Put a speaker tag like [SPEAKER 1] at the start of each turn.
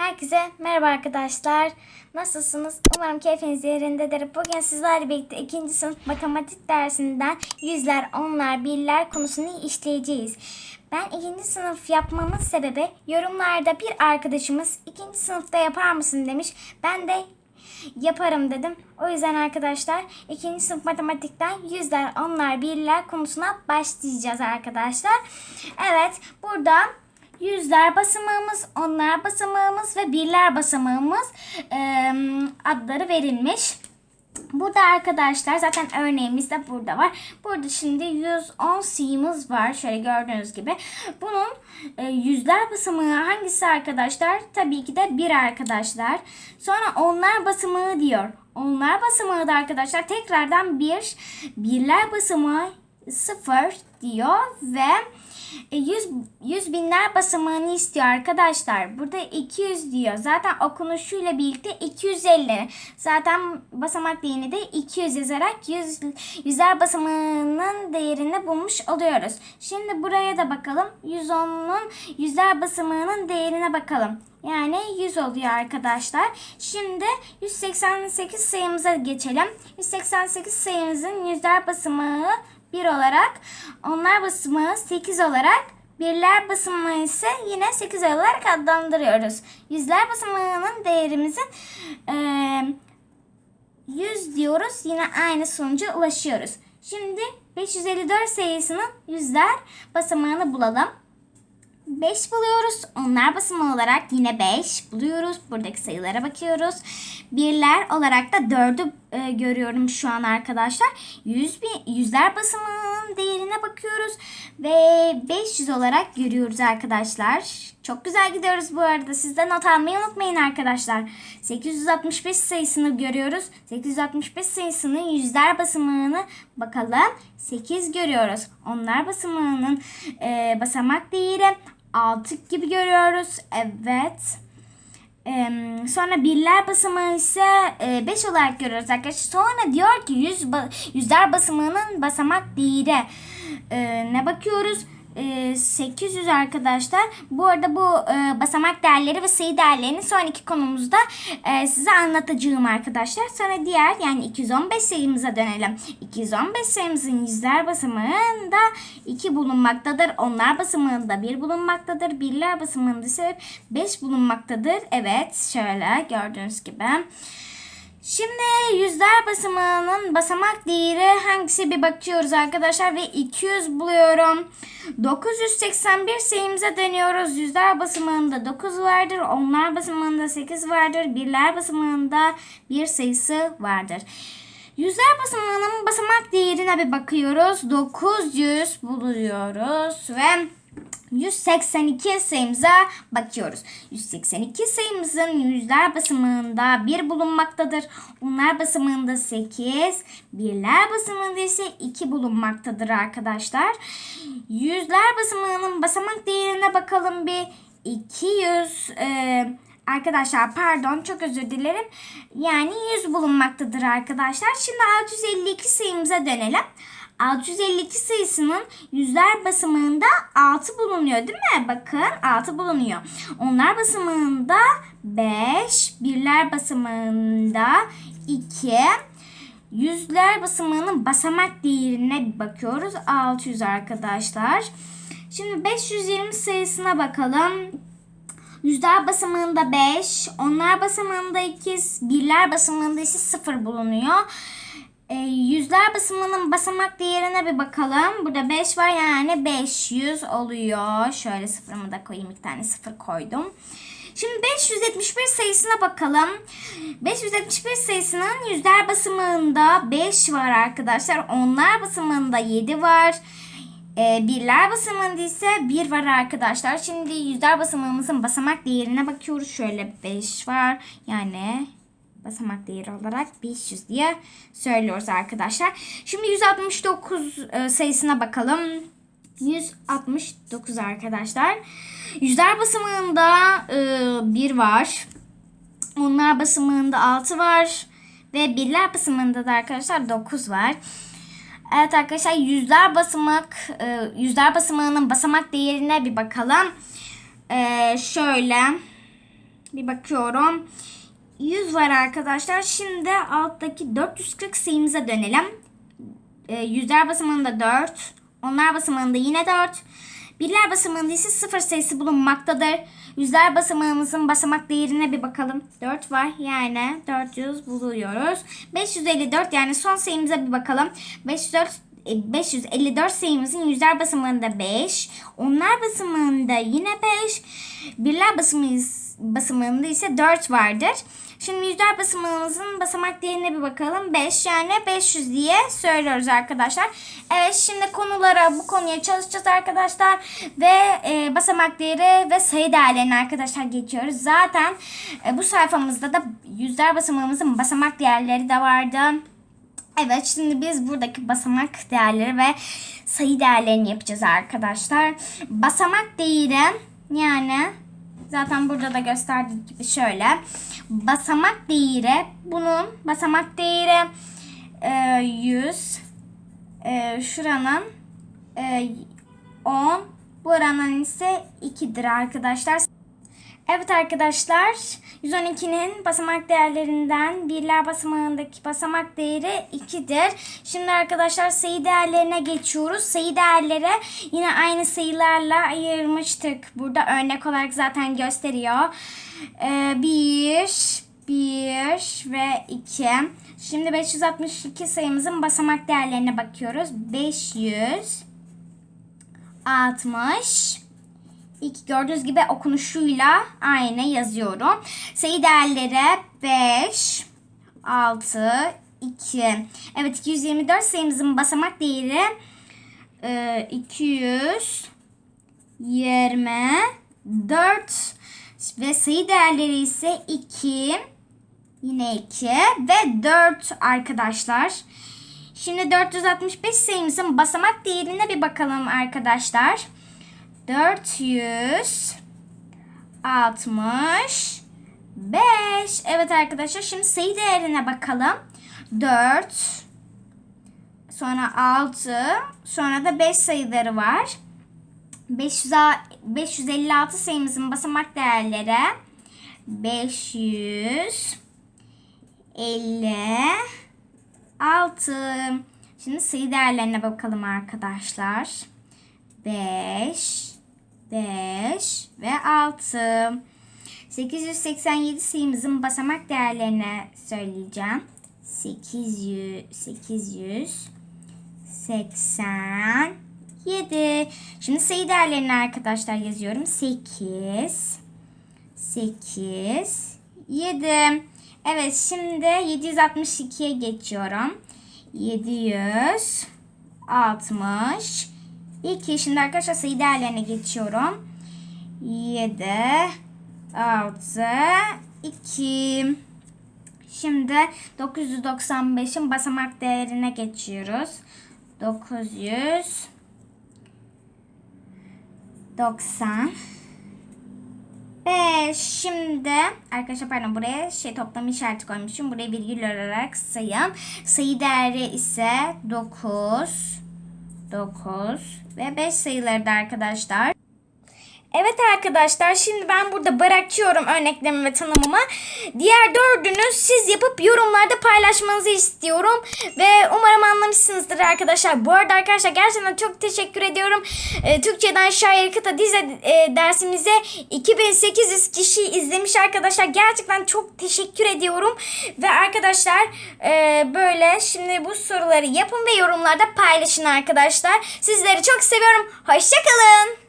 [SPEAKER 1] Herkese merhaba arkadaşlar. Nasılsınız? Umarım keyfiniz yerindedir. Bugün sizlerle birlikte ikinci sınıf matematik dersinden yüzler, onlar, birler konusunu işleyeceğiz. Ben ikinci sınıf yapmamın sebebi yorumlarda bir arkadaşımız ikinci sınıfta yapar mısın demiş. Ben de yaparım dedim. O yüzden arkadaşlar ikinci sınıf matematikten yüzler, onlar, birler konusuna başlayacağız arkadaşlar. Evet burada yüzler basamağımız, onlar basamağımız ve birler basamağımız eee, adları verilmiş. Burada arkadaşlar zaten örneğimiz de burada var. Burada şimdi 110 C'miz var. Şöyle gördüğünüz gibi. Bunun e, yüzler basamağı hangisi arkadaşlar? Tabii ki de bir arkadaşlar. Sonra onlar basamağı diyor. Onlar basamağı da arkadaşlar tekrardan bir. Birler basamağı sıfır diyor ve e, 100, 100 binler basamağını istiyor arkadaşlar. Burada 200 diyor. Zaten okunuşuyla birlikte 250. Zaten basamak değerini de 200 yazarak 100, yüzler basamağının değerini bulmuş oluyoruz. Şimdi buraya da bakalım. 110'un yüzler basamağının değerine bakalım. Yani 100 oluyor arkadaşlar. Şimdi 188 sayımıza geçelim. 188 sayımızın yüzler basamağı 1 olarak, onlar basamağı 8 olarak, birler basamağı ise yine 8 olarak adlandırıyoruz. Yüzler basamağının değerimizin eee 100 diyoruz. Yine aynı sonuca ulaşıyoruz. Şimdi 554 sayısının yüzler basamağını bulalım. 5 buluyoruz. Onlar basımı olarak yine 5 buluyoruz. Buradaki sayılara bakıyoruz. Birler olarak da 4'ü e, görüyorum şu an arkadaşlar. 100 bin, yüzler basımının değerine bakıyoruz. Ve 500 olarak görüyoruz arkadaşlar. Çok güzel gidiyoruz bu arada. Siz de not almayı unutmayın arkadaşlar. 865 sayısını görüyoruz. 865 sayısının yüzler basamağını bakalım. 8 görüyoruz. Onlar basamağının e, basamak değeri 6 gibi görüyoruz. Evet. Ee, sonra birler basamağı ise 5 olarak görüyoruz arkadaşlar. Sonra diyor ki yüz ba- yüzler basamağının basamak değeri. Ee, ne bakıyoruz? Ee, 800 arkadaşlar. Bu arada bu e, basamak değerleri ve sayı değerlerini sonraki konumuzda e, size anlatacağım arkadaşlar. Sonra diğer yani 215 sayımıza dönelim. 215 sayımızın yüzler basamağında 2 bulunmaktadır. Onlar basamağında 1 bulunmaktadır. Birler basamağında ise 5 bulunmaktadır. Evet şöyle gördüğünüz gibi. Şimdi yüzler basamağının basamak değeri hangisi bir bakıyoruz arkadaşlar ve 200 buluyorum. 981 sayımıza dönüyoruz. Yüzler basamağında 9 vardır. Onlar basamağında 8 vardır. Birler basamağında bir sayısı vardır. Yüzler basamağının basamak değerine bir bakıyoruz. 900 buluyoruz ve 182 sayımıza bakıyoruz. 182 sayımızın yüzler basamağında 1 bulunmaktadır. Onlar basamağında 8, birler basamağında ise 2 bulunmaktadır arkadaşlar. Yüzler basamağının basamak değerine bakalım bir. 200 e, Arkadaşlar pardon çok özür dilerim. Yani 100 bulunmaktadır arkadaşlar. Şimdi 652 sayımıza dönelim. 652 sayısının yüzler basamağında 6 bulunuyor değil mi? Bakın 6 bulunuyor. Onlar basamağında 5, birler basamağında 2, yüzler basamağının basamak değerine bakıyoruz. 600 arkadaşlar. Şimdi 520 sayısına bakalım. Yüzler basamağında 5, onlar basamağında 2, birler basamağında ise 0 bulunuyor. E, yüzler basamağının basamak değerine bir bakalım. Burada 5 var yani 500 oluyor. Şöyle sıfırımı da koyayım. Bir tane sıfır koydum. Şimdi 571 sayısına bakalım. 571 sayısının yüzler basamağında 5 var arkadaşlar. Onlar basamağında 7 var. E, birler basamağında ise 1 var arkadaşlar. Şimdi yüzler basamağımızın basamak değerine bakıyoruz. Şöyle 5 var. Yani basamak değeri olarak 500 diye söylüyoruz arkadaşlar. Şimdi 169 e, sayısına bakalım. 169 arkadaşlar. Yüzler basamağında e, 1 var. Onlar basamağında 6 var. Ve birler basamağında da arkadaşlar 9 var. Evet arkadaşlar yüzler basamak, e, yüzler basamağının basamak değerine bir bakalım. E, şöyle Bir bakıyorum. 100 var arkadaşlar. Şimdi alttaki 440 sayımıza dönelim. E, yüzler basamağında 4. Onlar basamağında yine 4. Birler basamağında ise 0 sayısı bulunmaktadır. Yüzler basamağımızın basamak değerine bir bakalım. 4 var yani 400 buluyoruz. 554 yani son sayımıza bir bakalım. 504 e, 554 sayımızın yüzler basamağında 5. Onlar basamağında yine 5. Birler basamağında ise 4 vardır. Şimdi yüzler basamağımızın basamak değerine bir bakalım. 5 yani 500 diye söylüyoruz arkadaşlar. Evet şimdi konulara bu konuya çalışacağız arkadaşlar. Ve e, basamak değeri ve sayı değerlerini arkadaşlar geçiyoruz. Zaten e, bu sayfamızda da yüzler basamağımızın basamak değerleri de vardı. Evet şimdi biz buradaki basamak değerleri ve sayı değerlerini yapacağız arkadaşlar. Basamak değeri yani zaten burada da gösterdiği gibi şöyle. Basamak değeri bunun basamak değeri e, 100 e, şuranın e, 10 buranın ise 2'dir arkadaşlar. Evet arkadaşlar 112'nin basamak değerlerinden birler basamağındaki basamak değeri 2'dir. Şimdi arkadaşlar sayı değerlerine geçiyoruz. Sayı değerleri yine aynı sayılarla ayırmıştık. Burada örnek olarak zaten gösteriyor. 1, 1 ve 2. Şimdi 562 sayımızın basamak değerlerine bakıyoruz. 500 60 İlk gördüğünüz gibi okunuşuyla aynı yazıyorum. Sayı değerleri 5, 6, 2. Evet 224 sayımızın basamak değeri e, 224 ve sayı değerleri ise 2, yine 2 ve 4 arkadaşlar. Şimdi 465 sayımızın basamak değerine bir bakalım arkadaşlar. 465. Evet arkadaşlar şimdi sayı değerine bakalım. 4 sonra 6 sonra da 5 sayıları var. 500, 556 sayımızın basamak değerleri 556 Şimdi sayı değerlerine bakalım arkadaşlar. 5 5 ve 6. 887 sayımızın basamak değerlerini söyleyeceğim. 800 887. Şimdi sayı değerlerini arkadaşlar yazıyorum. 8 8 7. Evet şimdi 762'ye geçiyorum. 760 2. Şimdi arkadaşlar sayı değerlerine geçiyorum. 7, 6, 2. Şimdi 995'in basamak değerine geçiyoruz. 990 5. Şimdi arkadaşlar pardon buraya şey toplam işareti koymuşum. Buraya virgül olarak sayın. Sayı değeri ise 9 9 ve 5 sayıları arkadaşlar. Evet arkadaşlar şimdi ben burada bırakıyorum örneklerimi ve tanımımı. Diğer dördünü siz yapıp yorumlarda paylaşmanızı istiyorum. Ve umarım anlamışsınızdır arkadaşlar. Bu arada arkadaşlar gerçekten çok teşekkür ediyorum. E, Türkçeden şair kıta dize e, dersimize 2800 kişi izlemiş arkadaşlar. Gerçekten çok teşekkür ediyorum. Ve arkadaşlar e, böyle şimdi bu soruları yapın ve yorumlarda paylaşın arkadaşlar. Sizleri çok seviyorum. Hoşçakalın.